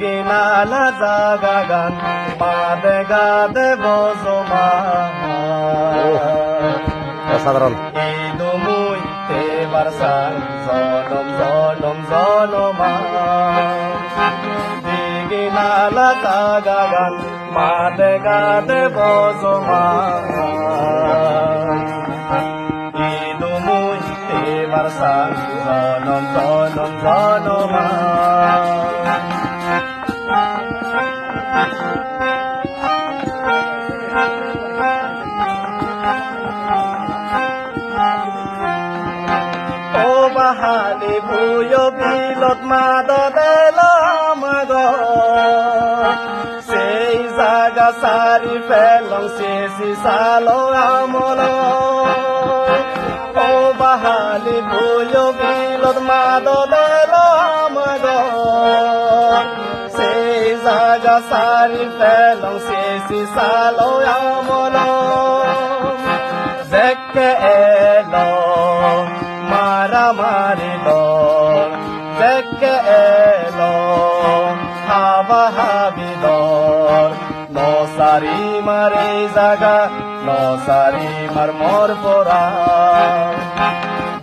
নালা জাগা গান মাদে গাদে বজমা অসাধারণ ইদু মুই এবার সান জনম জনম জনমা দিগি নালা জাগা গান মাদে গাদে বজমা ইদু মুই এবার সান জনম জনম জনমা ভুয়ো বিলত মাদ দেলাম গো। সেই জাগা সারি ফেলং শেষি সালো আমল। ও বাহালি ভুয়ো বিলত মাদ দেলাম গো। সেই জাগা সারি ফেলং শেষি সালো আমল। দেখে এলো হাবা হাবি দল নসারি মারে জাগা নসারি মার মোর পরা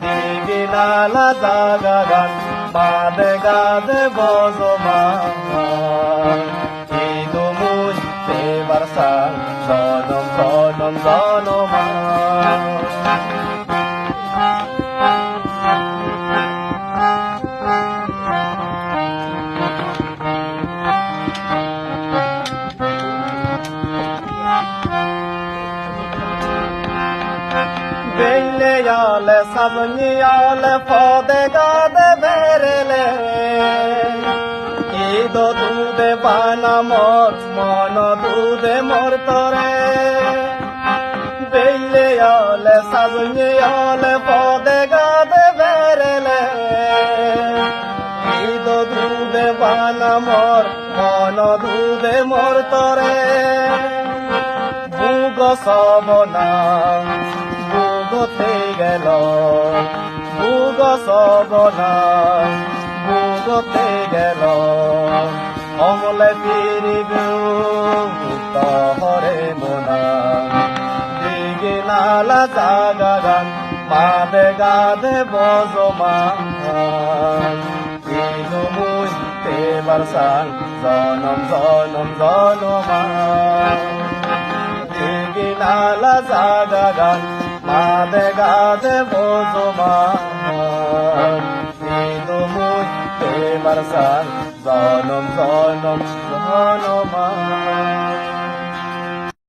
দিগি নালা জাগা গান বাদে গাদে বজমা ইদু মুই দেবার সাল জনম জনম জনমা Benyale sabnyale fode gade berele Ido dude bana mor mono dude mor tore Benyale sabnyale bana mor mono dude mor tore ভুগ সবনা ভুগতে গেল। ভুগ সবনা ভুগতে গেল। অমলে ফিরিব তহরে মোনা। দিগে নালা জাগা গান মাদে গাদে বজমা ইনু মুই তেবার সান জনম জনম জনমা নালা জাগা গান মাদে গাদে বজমা ইদু মুই তেবার সান জনম জনম জনমা